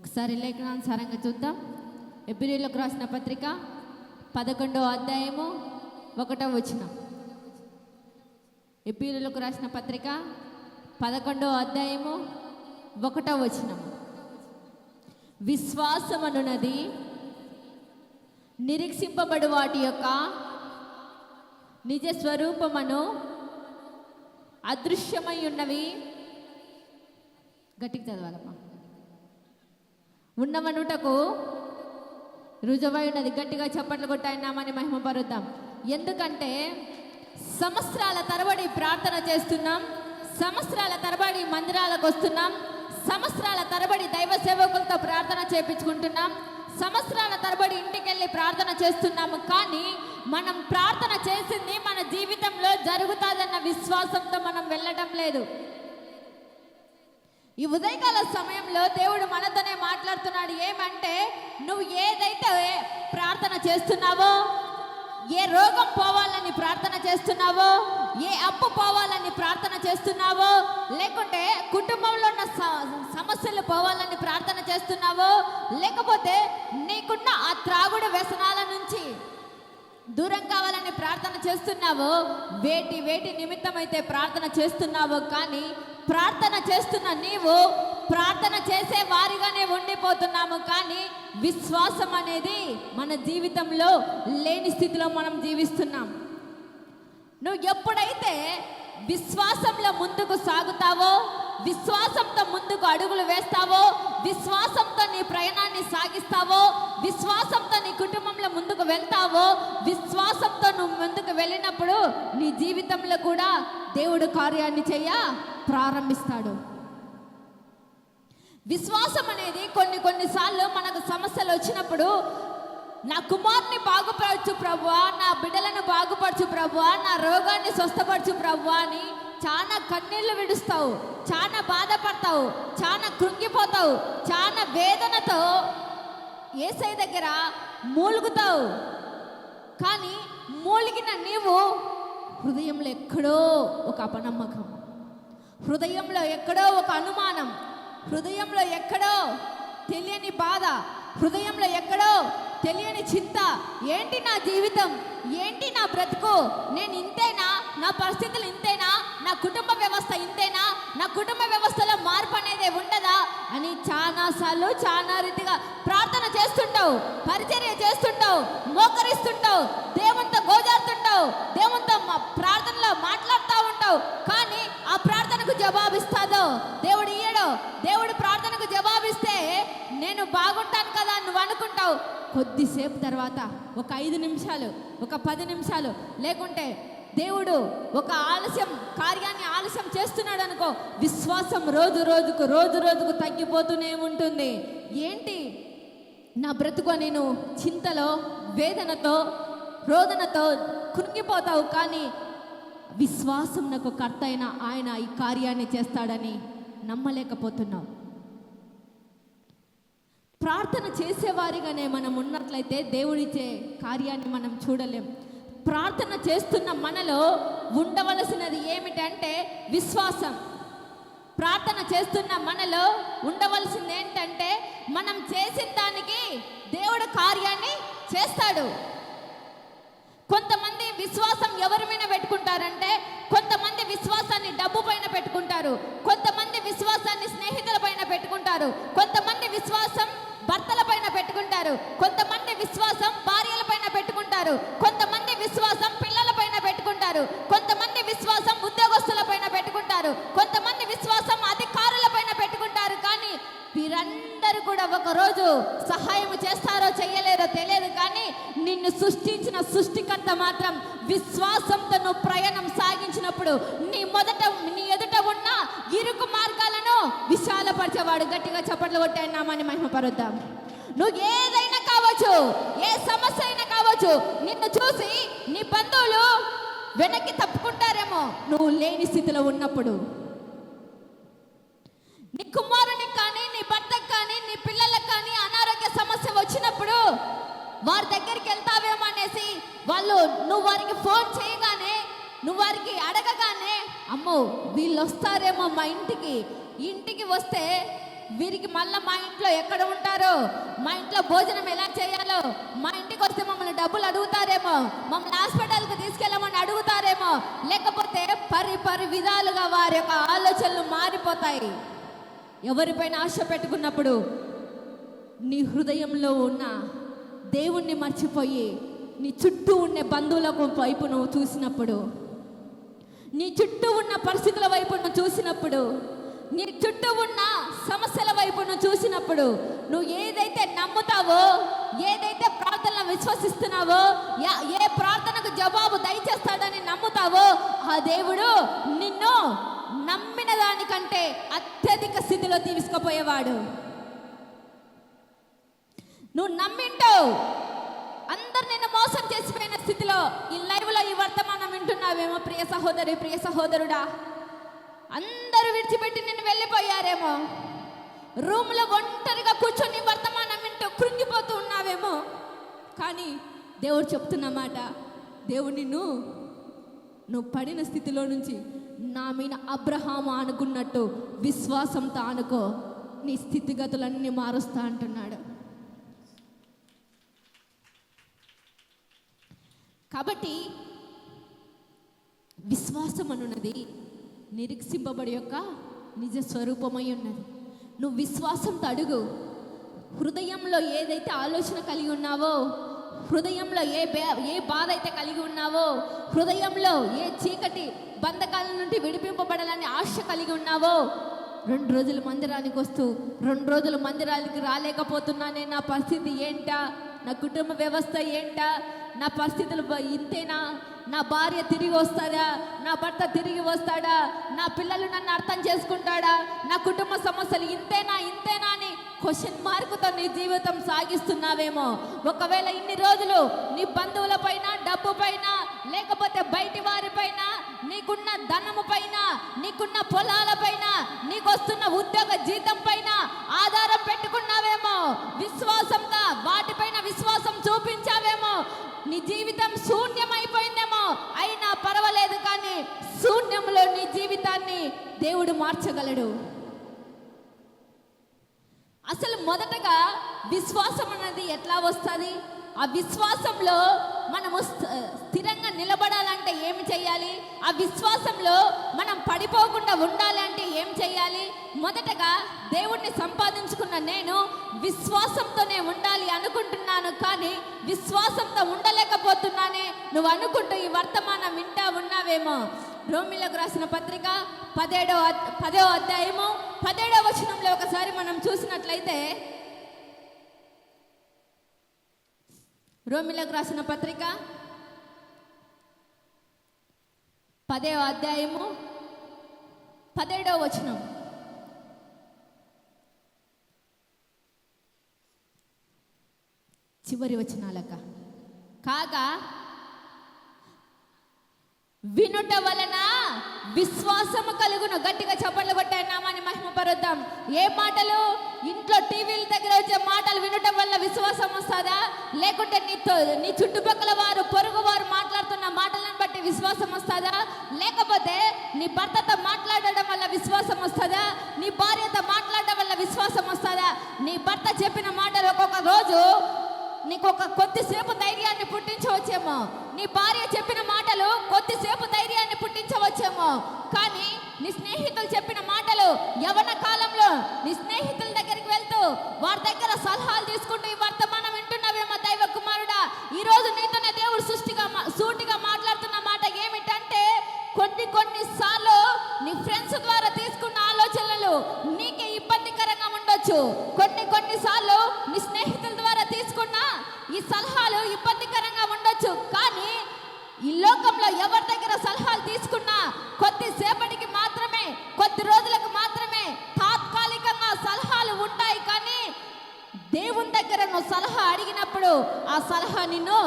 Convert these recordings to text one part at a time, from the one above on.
ఒకసారి లేఖనానుసారంగా చూద్దాం. ఎబ్రిలోకి రాసిన పత్రిక పదకొండో అధ్యాయము ఒకటో వచనం. ఎబ్రిలోకి రాసిన పత్రిక పదకొండో అధ్యాయము ఒకటవ వచనం. విశ్వాసమనున్నది నిరీక్షింపబడు వాటి యొక్క నిజ స్వరూపమును అదృశ్యమై ఉన్నవి. గట్టికి చదవాలమ్మా. ఉన్నవనుటకు రుజువై ఉన్నది. గట్టిగా చప్పట్లు కొట్టాయినామని మహిమపరుద్దాం. ఎందుకంటే సంవత్సరాల తరబడి ప్రార్థన చేస్తున్నాం. సంవత్సరాల తరబడి మందిరాలకు వస్తున్నాం. సంవత్సరాల తరబడి దైవ సేవకులతో ప్రార్థన చేపించుకుంటున్నాం. సంవత్సరాల తరబడి ఇంటికి వెళ్ళి ప్రార్థన చేస్తున్నాము. కానీ మనం ప్రార్థన చేసింది మన జీవితంలో జరుగుతుందన్న విశ్వాసంతో మనం వెళ్ళడం లేదు. ఈ ఉదయకాల సమయంలో దేవుడు మనతోనే మాట్లాడుతున్నాడు. ఏమంటే నువ్వు ఏదైతే ప్రార్థన చేస్తున్నావో ఏ రోగం పోవాలని ప్రార్థన చేస్తున్నావో ఏ అప్పు పోవాలని ప్రార్థన చేస్తున్నావో లేకుంటే కుటుంబంలో ఉన్న స- సమస్యలు పోవాలని ప్రార్థన చేస్తున్నావో లేకపోతే నీకున్న ఆ త్రాగుడు వ్యసనాల నుంచి దూరం కావాలని ప్రార్థన చేస్తున్నావో వేటి వేటి నిమిత్తమైతే ప్రార్థన చేస్తున్నావో కానీ ప్రార్థన చేస్తున్న నీవు ప్రార్థన చేసే వారిగానే ఉండిపోతున్నాము. కానీ విశ్వాసం అనేది మన జీవితంలో లేని స్థితిలో మనం జీవిస్తున్నాం. నువ్వు ఎప్పుడైతే విశ్వాసంలో ముందుకు సాగుతావో విశ్వాసంతో ముందుకు అడుగులు వేస్తావో విశ్వాసంతో నీ ప్రయాణాన్ని సాగిస్తావో విశ్వాసంతో నీ కుటుంబంలో ముందుకు వెళ్తావో విశ్వాసంతో నువ్వు ముందుకు వెళ్ళినప్పుడు నీ జీవితంలో కూడా దేవుడు కార్యాన్ని చేయ ప్రారంభిస్తాడు. విశ్వాసం అనేది కొన్ని కొన్నిసార్లు మనకు సమస్యలు వచ్చినప్పుడు నా కుమార్ని బాగుపరచు ప్రభువా నా బిడ్డలను బాగుపరచు ప్రభువా నా రోగాన్ని స్వస్థపరచు ప్రభువా అని చాలా కన్నీళ్ళు విడుస్తావు చాలా బాధపడతావు చాలా కృంగిపోతావు చాలా వేదనతో ఏసై దగ్గర మూలుగుతావు. కానీ మూలిగిన నీవు హృదయంలో ఎక్కడో ఒక అపనమ్మకం. హృదయంలో ఎక్కడో ఒక అనుమానం. హృదయంలో ఎక్కడో తెలియని బాధ. హృదయంలో ఎక్కడో తెలియని చింత. ఏంటి నా జీవితం? ఏంటి నా బ్రతుకు? నేను ఇంతేనా? నా పరిస్థితులు ఇంతేనా? నా కుటుంబ వ్యవస్థ ఇంతేనా? నా కుటుంబ వ్యవస్థలో మార్పు అనేది ఉండదా? అని చాలా సార్లు చాలా రీతిగా ప్రార్థన చేస్తుంటావు పరిచర్య చేస్తుంటావు మోకరిస్తుంటావు దేవునితో గోజారుతుంటావు దేవునితో మా- ప్రార్థనలో మాట్లాడుతూ ఉంటావు. కానీ ఆ ప్రార్థనకు జవాబిస్తాదో దేవుడు ఇయ్యడు? దేవుడు ప్రార్థనకు జవాబిస్తే నేను బాగుంటాను కదా నువ్వు అనుకుంటావు. కొద్దిసేపు తర్వాత ఒక ఐదు నిమిషాలు ఒక పది నిమిషాలు లేకుంటే దేవుడు ఒక ఆలస్యం కార్యాన్ని ఆలస్యం చేస్తున్నాడు అనుకో విశ్వాసం రోజు రోజుకు రోజు రోజుకు తగ్గిపోతూనే ఉంటుంది. ఏంటి? నా బ్రతుకు నేను చింతలో వేదనతో రోదనతో కృంగిపోతావు కానీ విశ్వాసం నాకు కర్త అయిన ఆయన ఈ కార్యాన్ని చేస్తాడని నమ్మలేకపోతున్నావు ప్రార్థన చేసేవారిగానే మనం ఉన్నట్లయితే దేవుడిచ్చే కార్యాన్ని మనం చూడలేం. ప్రార్థన చేస్తున్న మనలో ఉండవలసినది ఏమిటంటే విశ్వాసం. ప్రార్థన చేస్తున్న మనలో ఉండవలసింది ఏంటంటే మనం చేసిన దానికి దేవుడు కార్యాన్ని చేస్తాడు. కొంతమంది విశ్వాసం ఎవరి మీద పెట్టుకుంటారంటే కొంతమంది విశ్వాసాన్ని డబ్బు పైన పెట్టుకుంటారు. కొంతమంది విశ్వాసాన్ని స్నేహితుల పైన పెట్టుకుంటారు. కొంతమంది విశ్వాసం భర్తల పైన పెట్టుకుంటారు. కొంతమంది విశ్వాసం భార్యల పైన పెట్టుకుంటారు. కొంతమంది విశ్వాసం పిల్లల పైన పెట్టుకుంటారు. కొంతమంది విశ్వాసం ఉద్యోగస్తుల పైన పెట్టుకుంటారు. కొంతమంది విశ్వాసం అధికారుల పైన పెట్టుకుంటారు. కానీ వీరందరూ కూడా ఒకరోజు సహాయం చేస్తారో చేయలేరో తెలియదు. కానీ నిన్ను సృష్టించిన సృష్టికర్త మాత్రం విశ్వాసంతో నువ్వు ప్రయాణం సాగించినప్పుడు నీ మొదట నీ ఎదుట ఉన్న ఇరుకు మార్గాలను విశాలపరిచేవాడు. గట్టిగా చప్పట్లు మహిమ మహిమపరుద్దాం. నువ్వు ఏదైనా కావచ్చు. ఏ సమస్య అయినా కావచ్చు. నిన్ను చూసి నీ బంధువులు వెనక్కి తప్పుకుంటారేమో. నువ్వు లేని స్థితిలో ఉన్నప్పుడు. నీ కుమారునికి కానీ నీ భర్తకు కానీ నీ పిల్లలకు కానీ అనారోగ్య సమస్య వచ్చినప్పుడు వారి దగ్గరికి వెళ్తావేమో అనేసి వాళ్ళు నువ్వు వారికి ఫోన్ చేయగానే నువ్వు వారికి అడగగానే అమ్మో వీళ్ళు వస్తారేమో మా ఇంటికి. ఇంటికి వస్తే వీరికి మళ్ళీ మా ఇంట్లో ఎక్కడ ఉంటారో? మా ఇంట్లో భోజనం ఎలా చేయాలో? మా ఇంటికి వస్తే మమ్మల్ని డబ్బులు అడుగుతారేమో? మమ్మల్ని హాస్పిటల్కి తీసుకెళ్ళమని అడుగుతారేమో? లేకపోతే పరి పరి విధాలుగా వారి యొక్క ఆలోచనలు మారిపోతాయి. ఎవరిపైన ఆశ పెట్టుకున్నప్పుడు నీ హృదయంలో ఉన్న దేవుణ్ణి మర్చిపోయి నీ చుట్టూ ఉండే బంధువులకు వైపు నువ్వు చూసినప్పుడు నీ చుట్టూ ఉన్న పరిస్థితుల వైపు నువ్వు చూసినప్పుడు నీ చుట్టూ ఉన్న సమస్యల వైపు నువ్వు చూసినప్పుడు నువ్వు ఏదైతే నమ్ముతావో ఏదైతే ప్రార్థనలు విశ్వసిస్తున్నావో ఏ ప్రార్థనకు జవాబు దయచేస్తాడని నమ్ముతావో ఆ దేవుడు నిన్ను నమ్మిన దానికంటే అత్యధిక స్థితిలో తీసుకుపోయేవాడు. నువ్వు నమ్మింటావు. అందరు నిన్ను మోసం చేసిపోయిన స్థితిలో ఈ లైవ్లో ఈ వర్తమానం వింటున్నావేమో ప్రియ సహోదరి ప్రియ సహోదరుడా? అందరూ విడిచిపెట్టి నిన్ను వెళ్ళిపోయారేమో. రూమ్లో ఒంటరిగా కూర్చొని వర్తమానం వింటూ కృంగిపోతూ ఉన్నావేమో. కానీ దేవుడు చెప్తున్నమాట దేవుడు నిన్ను నువ్వు పడిన స్థితిలో నుంచి నా మీద అబ్రహాం అనుకున్నట్టు విశ్వాసంతో అనుకో. నీ స్థితిగతులన్నీ మారుస్తా అంటున్నాడు. కాబట్టి విశ్వాసం అనున్నది నిరీక్షింపబడి యొక్క నిజ స్వరూపమై ఉన్నది. నువ్వు విశ్వాసంతో అడుగు. హృదయంలో ఏదైతే ఆలోచన కలిగి ఉన్నావో హృదయంలో ఏ ఏ బాధ అయితే కలిగి ఉన్నావో హృదయంలో ఏ చీకటి బంధకాల నుండి విడిపింపబడాలని ఆశ కలిగి ఉన్నావో రెండు రోజులు మందిరానికి వస్తూ రెండు రోజులు మందిరానికి రాలేకపోతున్నానే నా పరిస్థితి ఏంటా? నా కుటుంబ వ్యవస్థ ఏంటా? నా పరిస్థితులు ఇంతేనా? నా భార్య తిరిగి వస్తుందా నా భర్త తిరిగి వస్తాడా? నా పిల్లలు నన్ను అర్థం చేసుకుంటాడా? నా కుటుంబ సమస్యలు ఇంతేనా? ఇంతేనా అని క్వశ్చన్ మార్కుతో నీ జీవితం సాగిస్తున్నావేమో. ఒకవేళ ఇన్ని రోజులు నీ బంధువుల పైన డబ్బు పైన లేకపోతే బయటి వారి పైన నీకున్న ధనము పైన నీకున్న పొలాల పైన నీకొస్తున్న ఉద్యోగ జీతం పైన ఆధారం పెట్టుకున్నావేమో. విశ్వాసంగా వాటిపైన విశ్వాసం చూపించావేమో. నీ జీవితం శూన్యమైపోయిందేమో. అయినా పర్వాలేదు కానీ శూన్యంలో నీ జీవితాన్ని దేవుడు మార్చగలడు. అసలు మొదటగా విశ్వాసం అనేది ఎట్లా వస్తుంది? ఆ విశ్వాసంలో మనము స్థిరంగా నిలబడాలంటే ఏమి చేయాలి ఆ విశ్వాసంలో మనం పడిపోకుండా ఉండాలి అంటే ఏం చేయాలి మొదటగా దేవుణ్ణి సంపాదించుకున్న నేను విశ్వాసంతోనే ఉండాలి అనుకుంటున్నాను కానీ విశ్వాసంతో ఉండలేకపోతున్నానే నువ్వు అనుకుంటూ ఈ వర్తమానం వింటా ఉన్నావేమో. రోమిలకు రాసిన పత్రిక పదేడో పదవ పదో అధ్యాయము పదేడో వచనంలో ఒకసారి మనం చూసినట్లయితే రోమిలకు రాసిన పత్రిక పదేవ అధ్యాయము పదేడో వచనం. చివరి వచనాలక. కాగా వినుట వలన విశ్వాసము కలుగును. గట్టిగా చప్పట్లు కొట్టాయి నామాన్ని మహిమపరుద్దాం. ఏ మాటలు? ఇంట్లో టీవీల దగ్గర వచ్చే మాటలు వినటం వల్ల విశ్వాసం వస్తుందా? లేకుంటే నీ తో- నీ చుట్టుపక్కల వారు పొరుగు వారు మాట్లాడుతున్న మాటలను బట్టి విశ్వాసం వస్తుందా? లేకపోతే నీ భర్తతో మాట్లాడడం వల్ల విశ్వాసం వస్తుందా? నీ భార్యతో మాట్లాడడం వల్ల విశ్వాసం వస్తుందా? నీ భర్త చెప్పిన మాటలు ఒక్కొక్క రోజు నీకు ఒక కొద్దిసేపు ధైర్యాన్ని పుట్టించవచ్చేమో. నీ భార్య చెప్పిన మాటలు కొద్దిసేపు ధైర్యాన్ని పుట్టించవచ్చేమో. కానీ నీ స్నేహితులు చెప్పిన మాటలు యవన కాలంలో నీ స్నేహితుల దగ్గరికి వెళ్తూ వారి దగ్గర సలహాలు తీసుకుంటూ ఈ వర్తమానం వింటున్నావేమో దైవ కుమారుడా? ఈ రోజు నీతోనే దేవుడు సృష్టిగా మా- సూటిగా మాట్లాడుతున్న మాట ఏమిటంటే కొన్ని కొన్ని సార్లు నీ ఫ్రెండ్స్ ద్వారా తీసుకున్న ఆలోచనలు నీకే ఇబ్బందికరంగా ఉండొచ్చు కొన్ని కొన్ని సార్లు నీ స్నేహితుల ద్వారా తీసుకున్న ఈ సలహాలు ఇబ్బందికరంగా ఉండొచ్చు కానీ ఈ లోకంలో ఎవరి దగ్గర సలహాలు తీసుకున్నా కొద్దిసేపటికి మాత్రమే కొద్ది రోజులకు మాత్రమే తాత్కాలికంగా సలహాలు ఉంటాయి కానీ దేవుని దగ్గర నువ్వు సలహా అడిగినప్పుడు ఆ సలహా నిన్ను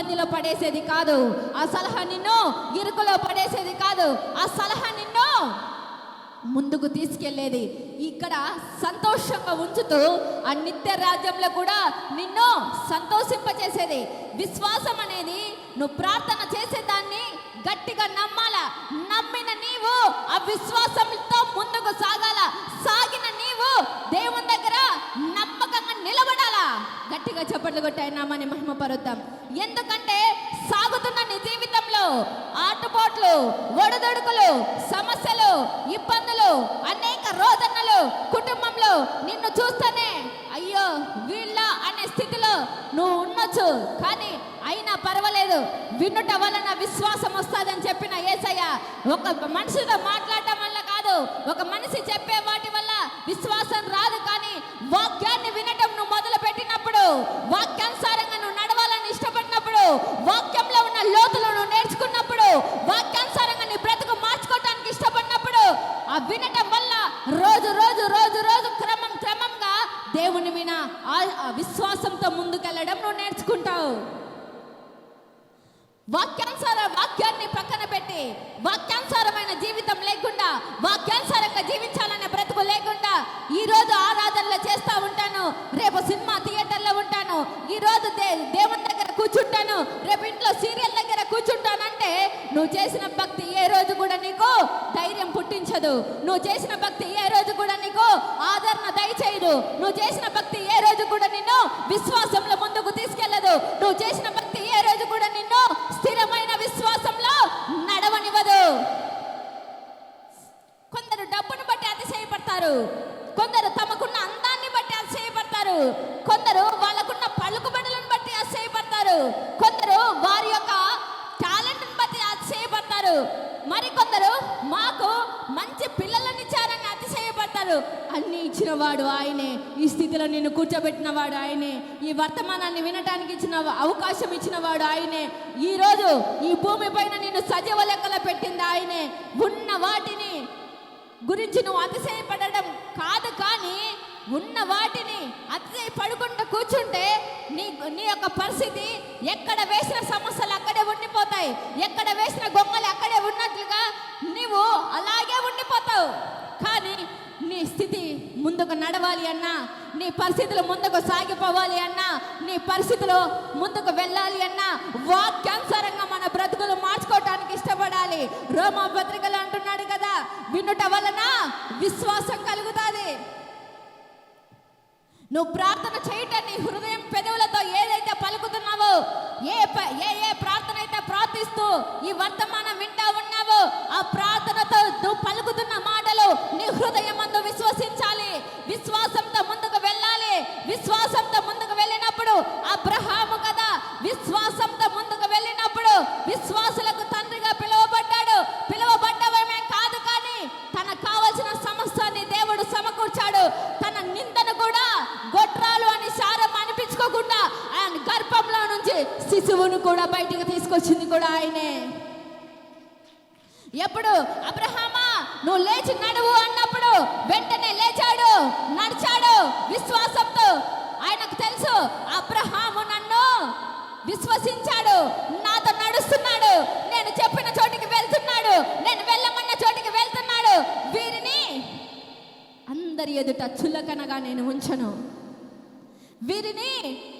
ఇబ్బందిలో పడేసేది కాదు. ఆ సలహా నిన్ను ఇరుకులో పడేసేది కాదు. ఆ సలహా నిన్ను ముందుకు తీసుకెళ్ళేది. ఇక్కడ సంతోషంగా ఉంచుతూ ఆ నిత్య రాజ్యంలో కూడా నిన్ను సంతోషింపచేసేది. విశ్వాసం అనేది నువ్వు ప్రార్థన చేసేదాన్ని గట్టిగా నమ్మాల? నమ్మిన నీవు ఆ విశ్వాసంతో ముందుకు సాగాల సాగిన నీవు దేవుడు గట్టిగా చప్పట్లు కొట్టి ఆయన మహిమపరుద్దాం. ఎందుకంటే సాగుతున్న నీ జీవితంలో ఆటుపోట్లు ఒడదొడుకులు సమస్యలు ఇబ్బందులు అనేక రోదనలు కుటుంబంలో నిన్ను చూస్తేనే అయ్యో వీళ్ళ అనే స్థితిలో నువ్వు ఉండొచ్చు. కానీ అయినా పర్వాలేదు. వినుట వలన విశ్వాసం వస్తుందని చెప్పిన ఏసయ్య ఒక మనిషితో మాట్లాడటం వల్ల కాదు ఒక మనిషి చెప్పే వాటి వల్ల విశ్వాసం రాదు. కానీ వాక్యాన్ని విన నువ్వు మొదలు పెట్టినప్పుడు వాక్యానుసారంగా నువ్వు నడవాలని ఇష్టపడినప్పుడు వాక్యంలో ఉన్న లోతులు నువ్వు నేర్చుకున్నప్పుడు వాక్యానుసారంగా నీ బ్రతుకు మార్చుకోవటానికి ఇష్టపడినప్పుడు ఆ వినటం వల్ల రోజు రోజు రోజు రోజు క్రమం క్రమంగా దేవుని మీద ఆ- ఆ విశ్వాసంతో ముందుకెళ్ళడం నువ్వు నేర్చుకుంటావు వాక్యానుసార వాక్యాన్ని పక్కన పెట్టి వాక్యానుసారమైన జీవితం లేకుండా వాక్యానుసారంగా జీవించాలనే బ్రతుకు లేకుండా ఈ రోజు ఆరాధనలు చేస్తా ఉంటాను రేపు సినిమా థియేటర్లో ఉంటాను ఈ రోజు దే దేవుని దగ్గర కూర్చుంటాను రేపు ఇంట్లో సీరియల్ దగ్గర కూర్చుంటానంటే నువ్వు చేసిన భక్తి ఏ రోజు కూడా నీకు ధైర్యం పుట్టించదు నువ్వు చేసిన భక్తి ఏ రోజు కూడా నీకు ఆదరణ దయచేయదు నువ్వు చేసిన భక్తి ఏ రోజు కూడా నిన్ను విశ్వాసంలో ముందుకు తీసుకెళ్ళదు నువ్వు చేసిన భక్తి ఏ రోజు కూడా నిన్ను స్థిరమైన విశ్వాసంలో నడవనివ్వదు కొందరు డబ్బును బట్టి అతిశయపడతారు కొందరు తమకున్న అందాన్ని బట్టి అతిశయపడతారు కొందరు వాళ్ళకున్న పలుకుబడులను బట్టి అతిశయపడతారు కొందరు వారి యొక్క టాలెంట్ని బట్టి అతిశయపడతారు మరికొందరు మాకు మంచి పిల్లలను ఇచ్చారని అతిశయపడతారు అన్ని ఇచ్చిన వాడు ఆయనే ఈ స్థితిలో నిన్ను కూర్చోబెట్టిన వాడు ఆయనే ఈ వర్తమానాన్ని వినటానికి ఇచ్చిన అవకాశం ఇచ్చిన వాడు ఆయనే. ఈ రోజు ఈ భూమి పైన నిన్ను సజీవ లెక్కలో పెట్టింది ఆయనే. ఉన్న వాటిని గురించి నువ్వు అతిశయపడడం కాదు కానీ ఉన్న వాటిని అతిశయపడకుండా కూర్చుంటే నీ నీ యొక్క పరిస్థితి ఎక్కడ వేసిన సమస్యలు అక్కడే ఉండిపోతాయి. ఎక్కడ వేసిన గొంగలు అక్కడే ఉన్నట్లుగా నీవు అలాగే ఉండిపోతావు. కానీ నీ స్థితి ముందుకు నడవాలి అన్నా నీ పరిస్థితులు ముందుకు సాగిపోవాలి అన్నా నీ పరిస్థితులు ముందుకు వెళ్ళాలి అన్నా వాక్యానుసారంగా మన బ్రతుకులు మార్చుకోవటానికి ఇష్టపడాలి. రోమా పత్రికలు అంటున్నాడు కదా వినుట వలన విశ్వాసం కలుగుతాది. నువ్వు ప్రార్థన చేయటం నీ హృదయం పెదవులతో ఏదైతే పలుకుతున్నావో ఏ ప- ఏ ఏ ప్రార్థన అయితే ప్రార్థిస్తూ ఈ వర్తమానం వింటా ఉన్నావో ఆ ప్రార్థనతో నువ్వు పలుకుతున్న నీ హృదయం విశ్వసించాలి. విశ్వాసంతో ముందుకు వెళ్ళాలి. విశ్వాసంతో ముందుకు వెళ్ళినప్పుడు అబ్రహాము కదా. విశ్వాసంతో ముందుకు వెళ్ళినప్పుడు విశ్వాసులకు తండ్రిగా పిలువబడ్డాడు. పిలువబడ్డవమే కాదు కానీ తనకు కావలసిన సమస్తాన్ని దేవుడు సమకూర్చాడు. తన నిందను కూడా గొట్రాలు అని సారం అనిపించుకోకుండా ఆయన గర్భంలో నుంచి శిశువును కూడా బయటికి తీసుకొచ్చింది కూడా ఆయనే. ఎప్పుడు నువ్వు లేచి నడువు అన్నప్పుడు వెంటనే లేచాడు నడిచాడు విశ్వాసంతో. ఆయనకు తెలుసు అబ్రహాము నన్ను విశ్వసించాడు నాతో నడుస్తున్నాడు నేను చెప్పిన చోటికి వెళ్తున్నాడు నేను వెళ్ళమన్న చోటికి వెళ్తున్నాడు. వీరిని అందరి ఎదుట చులకనగా నేను ఉంచను. వీరిని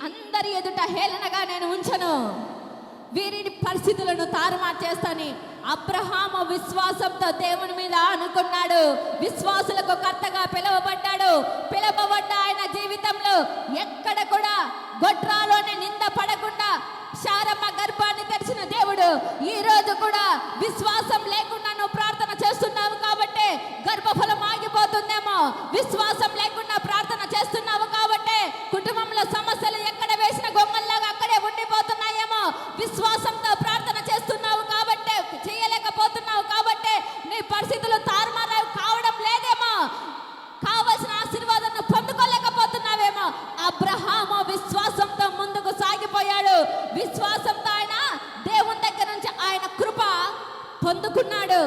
అందరి ఎదుట హేళనగా నేను ఉంచను. వీరిని పరిస్థితులను తారుమారు చేస్తాని అబ్రహాము విశ్వాసంతో దేవుని మీద అనుకున్నాడు విశ్వాసులకు కర్తగా పిలువబడ్డాడు. పిలువబడ్డ ఆయన జీవితంలో ఎక్కడ కూడా గొట్రాలోనే నింద పడకుండా శారమ్మ గర్భాన్ని తెరిచిన దేవుడు ఈ రోజు కూడా విశ్వాసం లేకుండా నువ్వు ప్రార్థన చేస్తున్నావు కాబట్టి గర్భఫలం ఆగిపోతుందేమో విశ్వాసం లేకుండా ప్రార్థన చేస్తున్నావు కాబట్టి కుటుంబంలో సమస్యలు ఎక్కడ వేసిన గొంగల్లాగా అక్కడే ఉండిపోతున్నాయేమో విశ్వాసంతో ప్రార్థన చేస్తున్నావు కాబట్టి చేయలేకపోతున్నావు కాబట్టి నీ పరిస్థితులు తారుమారు కావడం లేదేమో కావలసిన ఆశీర్వాదాన్ని పొందుకోలేకపోతున్నావేమో అబ్రహాము విశ్వాసంతో ముందుకు సాగిపోయాడు విశ్వాసంతో ఆయన దేవుని దగ్గర నుంచి ఆయన కృప పొందుకున్నాడు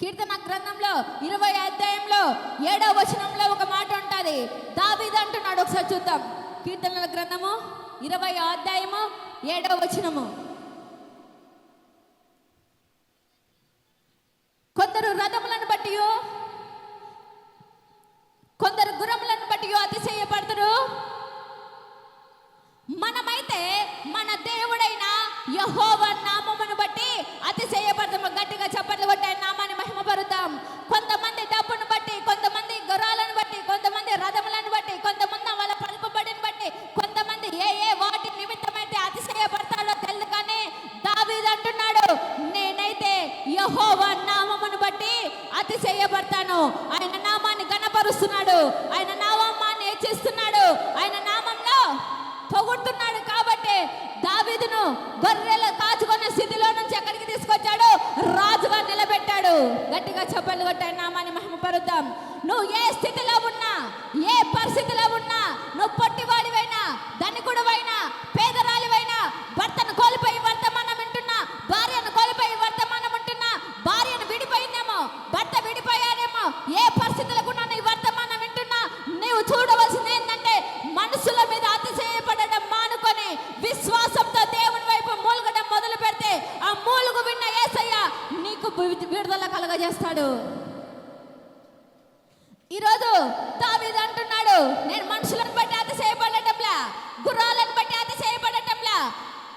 కీర్తన గ్రంథంలో ఇరవై అధ్యాయంలో ఏడవ వచనంలో ఒక మాట ఉంటుంది దావీదు అంటున్నాడు ఒకసారి చూద్దాం కీర్తనల గ్రంథము ఇరవై అధ్యాయము ఏడవ వచనము కొందరు రథములను బట్టి కొందరు గుర్రములను బట్టి అతిశయపడతారు మనమైతే మన దేవుడైన యహోవ నామమును బట్టి అతిశయపడతాము గట్టిగా చప్పట్లు కొట్టి ఆయన నామాన్ని మహిమపరుద్దాం కొంతమంది డబ్బును బట్టి కొంతమంది గుర్రాలను బట్టి కొంతమంది రథములను బట్టి కొంతమంది వాళ్ళ పలుకుబడిని బట్టి చేస్తున్నాడు ఆయన నామాన్ని హెచ్చిస్తున్నాడు ఆయన నామంలో పొగుడుతున్నాడు కాబట్టి దావీదును గొర్రెల కాచుకున్న స్థితిలో నుంచి ఎక్కడికి తీసుకొచ్చాడు రాజుగా నిలబెట్టాడు గట్టిగా చెప్పలు కొట్టాడు నామాన్ని మహిమపరుద్దాం. నువ్వు ఏ స్థితిలో ఉన్నా ఏ పరిస్థితిలో ఉన్నా నువ్వు పొట్టివాడివైనా ధనికుడివైనా పేదరాలివైనా భర్తను కోల్పోయి వర్తమానం వింటున్నా భార్యను కోల్పోయి వర్తమానం వింటున్నా భార్యను విడిపోయిందేమో భర్త విడిపోయారేమో ఏ పరిస్థితులకు ఉన్నా నీ వర్తమానం వింటున్నా నీవు చూడవలసింది ఏంటంటే మనుషుల మీద అతిశయపడడం మానుకొని విశ్వాసంతో దేవుని వైపు మూలగడం మొదలు పెడితే ఆ మూలుగు విన్న ఏసయ్య నీకు వి- విడుదల కలగజేస్తాడు ఈరోజు దావీదు అంటున్నాడు నేను మనుషులను బట్టి అతిశయపడటంలా గుర్రాలను బట్టి అతిశయపడటంలా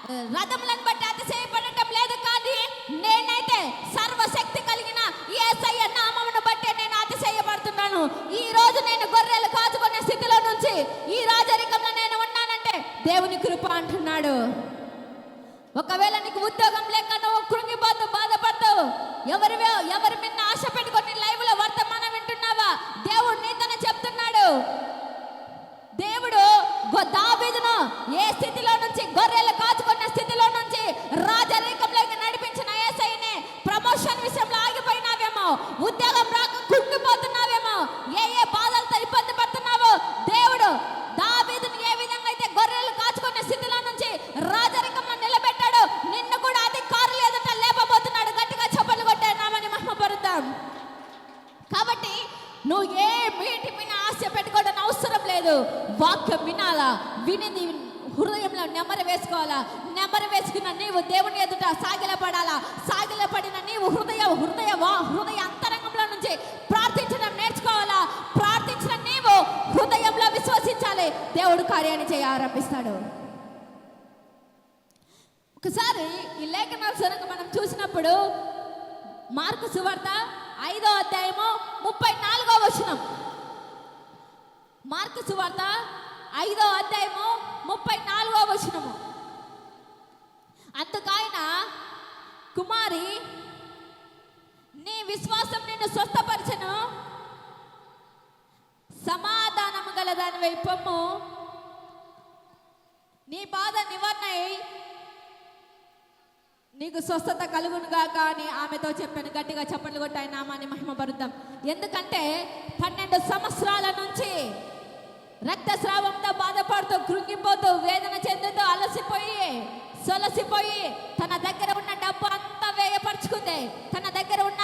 ఆ, రథములను బట్టి అతిశయపడటం లేదు కానీ నేనైతే సర్వశక్తి కలిగిన యేసయ్య నామమును బట్టి నేను అతిశయపడుతున్నాను ఈ రోజు నేను గొర్రెలు కాచుకునే స్థితిలో నుంచి ఈ రాజరికంలో నేను ఉన్నానంటే దేవుని కృప అంటున్నాడు ఒకవేళ నీకు ఉద్యోగం లేక నువ్వు కృంగిపోతూ బాధపడతావు ఎవరి ఎవరి మీద ఆశ పెట్టుకొని లైవ్లో వర్తమానం వింటున్నావా? దేవుడు నీతోనే చెప్తున్నాడు. దేవుడు దావీదును ఏ స్థితిలో నుంచి గొర్రెలు కాచుకున్న స్థితిలో నుంచి రాజరికంలోకి నడిపించిన ఏసైనే ప్రమోషన్ విషయంలో ఆగిపోయినావేమో ఉద్యోగం రాక కుంగిపోతున్నావేమో ఏ ఏ బాధలతో ఇబ్బంది పడుతున్నావో దేవుడు దావీదును ఏ విధంగా అయితే గొర్రెలు కాచుకున్న స్థితిలో నుంచి రాజరికంలో నిలబెట్టాడు నిన్ను కూడా అధికారులు ఎదుట లేపబోతున్నాడు గట్టిగా చప్పలు కొట్టాడు నామని మహిమపరుద్దాం కాబట్టి నువ్వు ఏ వీటి మీద ఆశ పెట్టుకోవడం అవసరం లేదు వాక్యం వినాలా వినిది హృదయంలో నెమరు వేసుకోవాలా? నెమరు వేసుకున్న నీవు దేవుని ఎదుట సాగిలపడాలా? సాగిలపడిన నీవు హృదయ హృదయ హృదయ అంతరంగంలో నుంచి ప్రార్థించడం నేర్చుకోవాలా? ప్రార్థించిన నీవు హృదయంలో విశ్వసించాలి. దేవుడు కార్యాన్ని చేయ ఆరంభిస్తాడు. ఒకసారి ఈ లేఖనాల సరంగా మనం చూసినప్పుడు మార్కు సువార్త ఐదో అధ్యాయము ముప్పై నాలుగో వచనం. మార్కు సువార్త ఐదో అధ్యాయము ముప్పై నాలుగో వచనము. అందుకైన కుమారి నీ విశ్వాసం నిన్ను స్వస్థపరచను. సమాధానము గల దాని వైపము నీ బాధ నివారణ నీకు స్వస్థత కలుగునుగా కానీ ఆమెతో చెప్పాను. గట్టిగా చప్పట్లు కొట్టాయి నామాన్ని మహిమపరుద్దాం. ఎందుకంటే పన్నెండు సంవత్సరాల నుంచి రక్తస్రావంతో బాధపడుతూ కృంగిపోతూ వేదన చెందుతూ అలసిపోయి సొలసిపోయి తన దగ్గర ఉన్న డబ్బు అంతా వేయపరుచుకుంది తన దగ్గర ఉన్న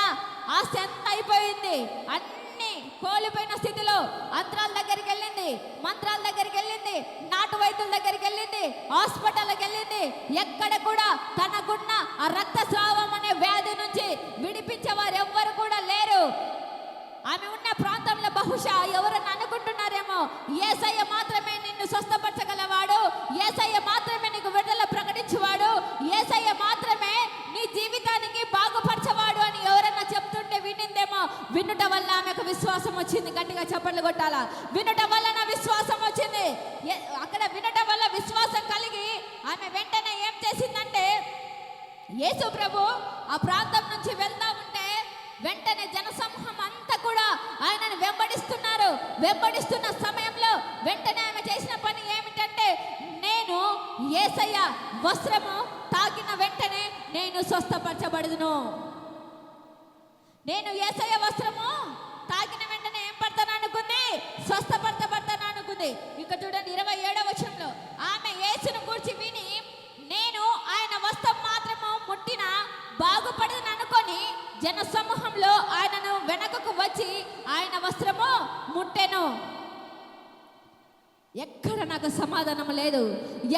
ఆస్తి అంతా అయిపోయింది. అన్ని కోల్పోయిన స్థితిలో అంతరాల దగ్గరికి వెళ్ళింది. మంత్రాల దగ్గరికి వెళ్ళింది. నాటు వైద్యుల దగ్గరికి వెళ్ళింది. హాస్పిటల్కి వెళ్ళింది. ఎక్కడ కూడా తనకున్న ఆ రక్తస్రావం అనే వ్యాధి నుంచి విడిపించే వారు ఎవ్వరు కూడా లేరు. ఆమె ఉన్న ప్రాంతంలో బహుశా ఎవరన్నా అనుకుంటున్నారేమో ఏసయ్య మాత్రమే నిన్ను స్వస్థపరచగలవాడు ఏసయ్య మాత్రమే నీకు విడుదల ప్రకటించేవాడు ఏసయ్య మాత్రమే నీ జీవితానికి బాగుపరచవాడు అని ఎవరన్నా చెప్తుంటే వినిందేమో వినుట వల్ల ఆమెకు విశ్వాసం వచ్చింది గట్టిగా చప్పట్లు కొట్టాలా? వినుట వల్ల నా విశ్వాసం వచ్చింది. అక్కడ వినట వల్ల విశ్వాసం కలిగి ఆమె వెంటనే ఏం చేసిందంటే యేసు ప్రభు ఆ ప్రాంతం నుంచి వెళ్తా ఉంటే వెంటనే జనసమూహం ఆయనను వెంబడిస్తున్నారు. వెంబడిస్తున్న సమయంలో వెంటనే ఆమె చేసిన పని ఏమిటంటే నేను ఏసయ్య వస్త్రము తాకిన వెంటనే నేను స్వస్థపరచబడుదును. నేను ఏసయ్య వస్త్రము తాకిన వెంటనే ఏం పడతాను అనుకుంది? స్వస్థపరచబడతాను అనుకుంది. ఇక చూడండి ఇరవై ఏడవ వచనంలో ఆమె యేసును గురించి విని నేను ఆయన వస్త్రం పుట్టిన బాగుపడదని అనుకొని జన సమూహంలో ఆయనను వెనకకు వచ్చి ఆయన వస్త్రము ముట్టెను. ఎక్కడ నాకు సమాధానం లేదు?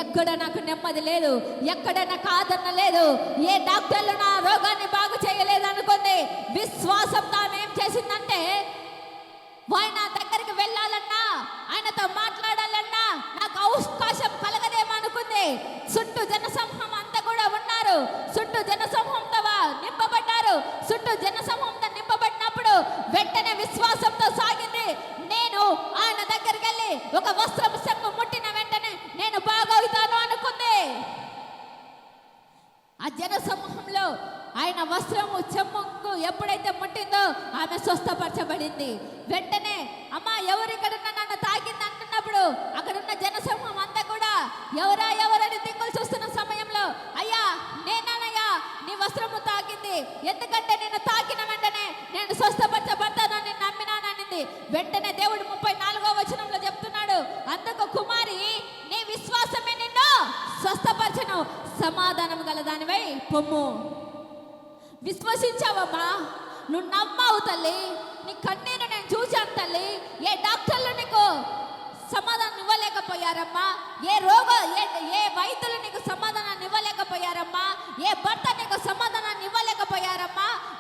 ఎక్కడ నాకు నెమ్మది లేదు? ఎక్కడ నాకు ఆదరణ లేదు? ఏ డాక్టర్లు నా రోగాన్ని బాగు చేయలేదు అనుకుంది విశ్వాసం తాను ఏం చేసిందంటే ఆయన దగ్గరికి వెళ్ళాలన్నా ఆయనతో మాట్లాడాలన్నా నాకు అవకాశం కలగదేమో అనుకుంది. చుట్టూ జనసమూహం నింపబడ్డారు చుట్టూ జనసమూహంతో నింపబడ్డారు. చుట్టూ జనసమూహంతో నింపబడినప్పుడు వెంటనే విశ్వాసంతో సాగింది. నేను ఆయన దగ్గరికి వెళ్ళి ఒక వస్త్రం సెప్పు ముట్టిన వెంటనే నేను బాగవుతాను అనుకుంది. ఆ జనసమూహంలో ఆయన వస్త్రము చెమ్ముకు ఎప్పుడైతే ముట్టిందో ఆమె స్వస్థపరచబడింది. వెంటనే అమ్మ ఎవరు ఇక్కడ నన్ను తాగింది అంటున్నప్పుడు అక్కడున్న జనసమూహం అంతా కూడా ఎవరా ఎవరు? ఎందుకంటే నేను తాకిన వెంటనే నేను స్వస్థపరచబడతానని నమ్మినాననింది వెంటనే దేవుడు ముప్పై నాలుగో వచనంలో చెప్తున్నాడు. అందుకు కుమారి నీ విశ్వాసమే నిన్ను స్వస్థపరచను. సమాధానం గల దానివై పొమ్ము. విశ్వసించావమ్మా. నువ్వు నమ్మావు తల్లి. నీ కన్నీరు నేను చూశాను తల్లి. ఏ డాక్టర్లు నీకు సమాధానం ఇవ్వలేకపోయారమ్మా? ఏ రోగ ఏ ఏ వైద్యులు నీకు సమాధానాన్ని ఇవ్వలేకపోయారమ్మా? ఏ భర్త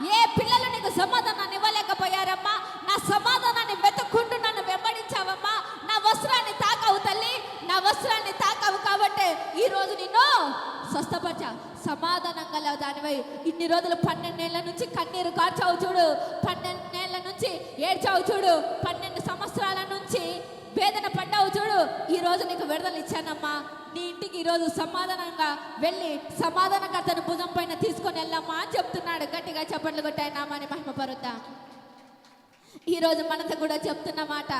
ఏ పిల్లలు నీకు సమాధానాన్ని ఇవ్వలేకపోయారమ్మా? నా సమాధానాన్ని వెతుక్కుంటూ నన్ను వెంబడించావమ్మా. నా వస్త్రాన్ని తాకావు తల్లి. నా వస్త్రాన్ని తాకావు కాబట్టి ఈ రోజు నిన్ను స్వస్థపరచా. సమాధానం గల దానివై ఇన్ని రోజులు పన్నెండేళ్ళ నుంచి కన్నీరు కార్చావు చూడు. పన్నెండేళ్ళ నుంచి ఏడ్చావు చూడు. పన్నెండు సంవత్సరాల నుంచి వేదన పడ్డావు చూడు. ఈ రోజు నీకు విడుదల ఇచ్చానమ్మా. నీ ఇంటికి ఈరోజు సమాధానంగా వెళ్ళి సమాధానకర్తను భుజం పైన తీసుకొని వెళ్ళమ్మా అని చెప్తున్నాడు. గట్టిగా చప్పట్లు కొట్టాయి నామాని మహిమ పరుద్దాం ఈరోజు మనతో కూడా చెప్తున్న మాట.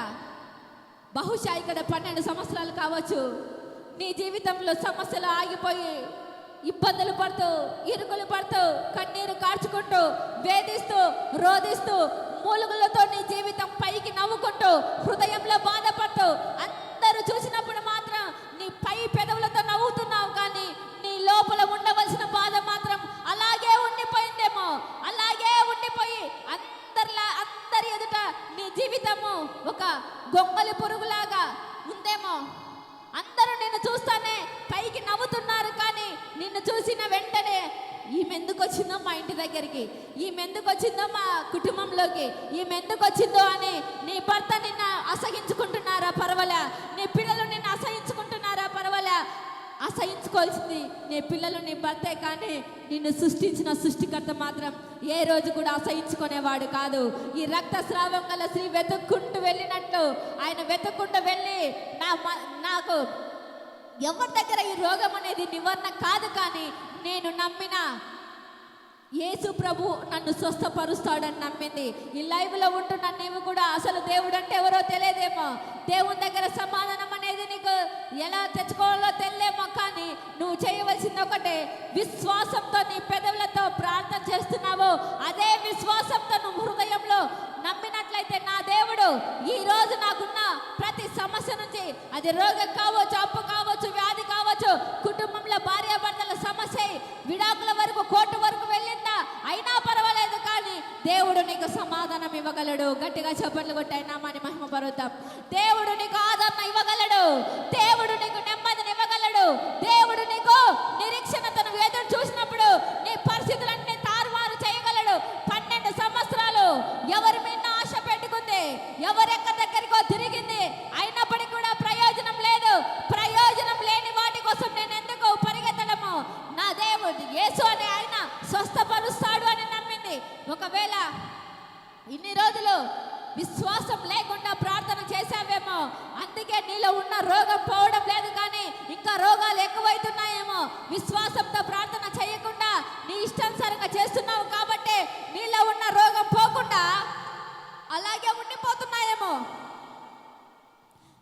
బహుశా ఇక్కడ పన్నెండు సంవత్సరాలు కావచ్చు. నీ జీవితంలో సమస్యలు ఆగిపోయి ఇబ్బందులు పడుతూ ఇరుకులు పడుతూ కన్నీరు కార్చుకుంటూ వేధిస్తూ రోధిస్తూ మూలుగులతో నీ జీవితం పైకి నవ్వుకుంటూ హృదయంలో బాధపడుతూ అందరూ చూసినప్పుడు మాత్రం నీ పై పెదవులతో నవ్వుతున్నావు కానీ నీ లోపల ఉండవలసిన బాధ మాత్రం అలాగే ఉండిపోయిందేమో. అలాగే ఉండిపోయి అందరిలా అందరి ఎదుట నీ జీవితము ఒక గొంగలి పురుగులాగా ఉందేమో. అందరూ నిన్ను చూస్తానే పైకి నవ్వుతున్నారు కానీ నిన్ను చూసిన వెంటనే ఈమె ఎందుకు వచ్చిందో మా ఇంటి దగ్గరికి? ఈమె ఎందుకు వచ్చిందో మా కుటుంబంలోకి? ఈమె ఎందుకు వచ్చిందో అని నీ భర్త నిన్ను అసహించుకుంటున్నారా పర్వాలే? నీ పిల్లలు నిన్ను అసహించుకుంటున్నారా పర్వాలే? అసహించుకోవాల్సింది నీ పిల్లలు నీ భర్తే కానీ నిన్ను సృష్టించిన సృష్టికర్త మాత్రం ఏ రోజు కూడా అసహించుకునేవాడు కాదు. ఈ రక్తస్రావం గల స్త్రీ వెతుక్కుంటూ వెళ్ళినట్టు ఆయన వెతుక్కుంటూ వెళ్ళి నా మ- నాకు ఎవరి దగ్గర ఈ రోగం అనేది నివారణ కాదు కానీ నేను నమ్మిన యేసు ప్రభు నన్ను స్వస్థపరుస్తాడని నమ్మింది. ఈ లైవ్లో ఉంటున్న నీవు కూడా అసలు దేవుడు అంటే ఎవరో తెలియదేమో. దేవుని దగ్గర సమాధానం అనేది నీకు ఎలా తెచ్చుకోవాలో తెలియమో కానీ నువ్వు చేయవలసింది ఒకటే విశ్వాసంతో నీ పెదవులతో ప్రార్థన చేస్తున్నావు. అదే విశ్వాసంతో నువ్వు హృదయంలో నమ్మినట్లయితే నా దేవుడు ఈ రోజు నాకున్న ప్రతి సమస్య నుంచి అది రోగం కావచ్చు అప్పు కావచ్చు వ్యాధి కావచ్చు కుటుంబంలో భార్యాభర్తల సమస్య విడాకుల వరకు కోర్టు వరకు వెళ్ళిందా అయినా పర్వాలేదు కానీ దేవుడు నీకు సమాధానం గట్టిగా చప్పట్లు కొట్టాయి నామాన్ని మహిమ పరుద్దాం దేవుడు నీకు ఆదరణ ఇవ్వగలడు దేవుడు నీకు నెమ్మదిని ఇవ్వగలడు దేవుడు నీకు నిరీక్షణతను ఎదురు చూసినప్పుడు నీ పరిస్థితులన్నీ తారుమారు చేయగలడు పన్నెండు సంవత్సరాలు ఎవరి మీద ఆశ పెట్టుకుంది ఎవరెక్క దగ్గరికో తిరిగింది అయినప్పటికీ కూడా ప్రయోజనం లేదు ప్రయోజనం లేని వాటి కోసం నేను ఎందుకు పరిగెత్తడము నా దేవుడు యేసు అనే ఆయన స్వస్థపరుస్తాడు అని నమ్మింది ఒకవేళ ఇన్ని రోజులు విశ్వాసం లేకుండా ప్రార్థన చేశావేమో అందుకే నీలో ఉన్న రోగం పోవడం లేదు కానీ ఇంకా రోగాలు ఎక్కువైతున్నాయేమో విశ్వాసంతో ప్రార్థన చేయకుండా నీ ఇష్టానుసారంగా చేస్తున్నావు కాబట్టి నీలో ఉన్న రోగం పోకుండా అలాగే ఉండిపోతున్నాయేమో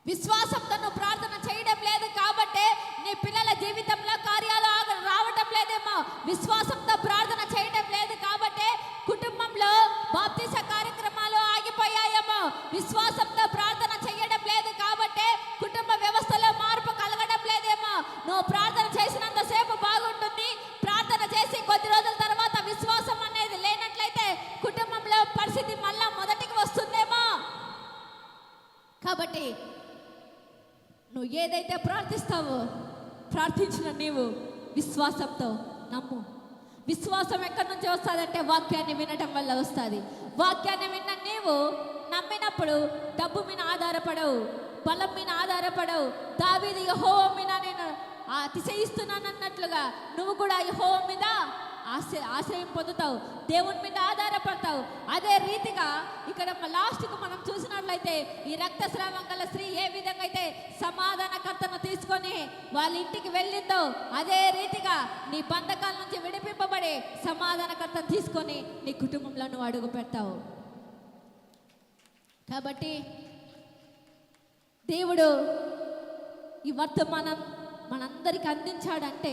విశ్వాసంతో నువ్వు ప్రార్థన చేయడం లేదు కాబట్టి నీ పిల్లల జీవితంలో కార్యాలు ఆగ- రావటం లేదేమో విశ్వాసంతో ప్రార్థన చేయడం లేదు కాబట్టి కుటుంబంలో బాప్తిస కార్యక్రమాలు ఆగిపోయాయేమో విశ్వాసంతో ప్రార్థన చేయడం లేదు కాబట్టి కుటుంబ వ్యవస్థలో మార్పు కలగడం లేదేమో నువ్వు ప్రార్థన చేసినంతసేపు బాగుంటుంది ప్రార్థన చేసి కొద్ది రోజుల తర్వాత విశ్వాసం అనేది లేనట్లయితే కుటుంబంలో పరిస్థితి మళ్ళా మొదటికి వస్తుందేమో కాబట్టి నువ్వు ఏదైతే ప్రార్థిస్తావో ప్రార్థించిన నీవు విశ్వాసంతో నమ్ము. విశ్వాసం ఎక్కడి నుంచి వస్తుందంటే వాక్యాన్ని వినటం వల్ల వస్తుంది. వాక్యాన్ని విన్న నీవు నమ్మినప్పుడు డబ్బు మీద ఆధారపడవు బలం మీద ఆధారపడవు. దావీది యహో మీద నేను అతిశయిస్తున్నాను అన్నట్లుగా నువ్వు కూడా యహో మీద ఆశ ఆశ్రయం పొందుతావు. దేవుని మీద ఆధారపడతావు. అదే రీతిగా ఇక్కడ లాస్ట్కు మనం చూసినట్లయితే ఈ రక్తస్రావం గల స్త్రీ ఏ విధంగా అయితే సమాధానకర్తను తీసుకొని వాళ్ళ ఇంటికి వెళ్ళిందో అదే రీతిగా నీ బంధకాల నుంచి విడిపింపబడి సమాధానకర్తను తీసుకొని నీ కుటుంబంలో నువ్వు అడుగు పెడతావు. కాబట్టి దేవుడు ఈ వర్తమానం మనందరికి అందించాడంటే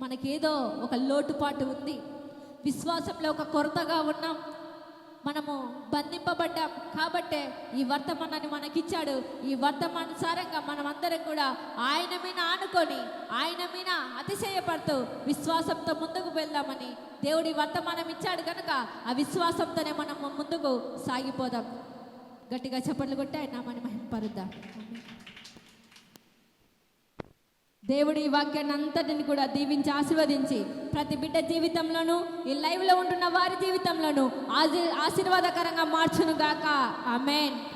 మనకేదో ఒక లోటుపాటు ఉంది. విశ్వాసంలో ఒక కొరతగా ఉన్నాం. మనము బంధింపబడ్డాం. కాబట్టే ఈ వర్తమానాన్ని మనకిచ్చాడు. ఈ వర్తమానుసారంగా మనం అందరం కూడా ఆయన మీద ఆనుకొని ఆయన మీద అతిశయపడుతూ విశ్వాసంతో ముందుకు వెళ్దామని దేవుడి వర్తమానం ఇచ్చాడు కనుక ఆ విశ్వాసంతోనే మనం ముందుకు సాగిపోదాం. గట్టిగా చప్పట్లు కొట్టి ఆయన మనం మహిమపరుద్దాం దేవుడి ఈ వాక్యాన్ని అంతటిని కూడా దీవించి ఆశీర్వదించి ప్రతి బిడ్డ జీవితంలోనూ ఈ లైవ్లో ఉంటున్న వారి జీవితంలోనూ ఆశీ- ఆశీర్వాదకరంగా మార్చును గాక. ఆమెన్.